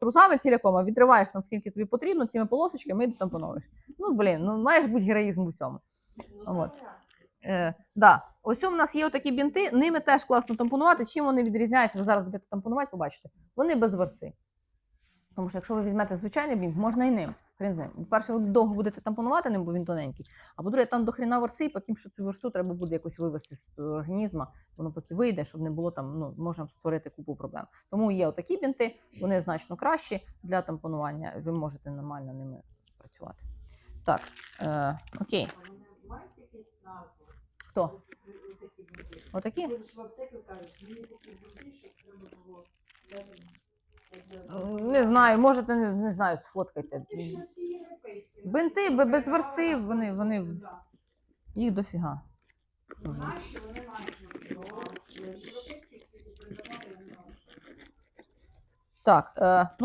трусами ціляком, а відриваєш там скільки тобі потрібно, цими полосочками і тампонуєш. Ну, блін, ну маєш бути героїзм у всьому. От. Е, да. Ось у нас є отакі бінти, ними теж класно тампонувати. Чим вони відрізняються? Ви зараз будете тампонувати, побачите. Вони без верси. Тому що якщо ви візьмете звичайний бінт, можна і ним. Хрен з ним. По-перше, ви довго будете тампонувати ним, бо він тоненький. А по-друге, там до хрена верси, потім що цю версу треба буде якось вивести з організму, воно поки вийде, щоб не було там, ну, можна створити купу проблем. Тому є отакі бінти, вони значно кращі для тампонування. Ви можете нормально ними працювати. Так, е, окей. Хто? Отакі? Не знаю, можете не, не знаю, сфоткайте. Бинти без верси, вони, вони їх дофіга. Дуже. Так, е, ну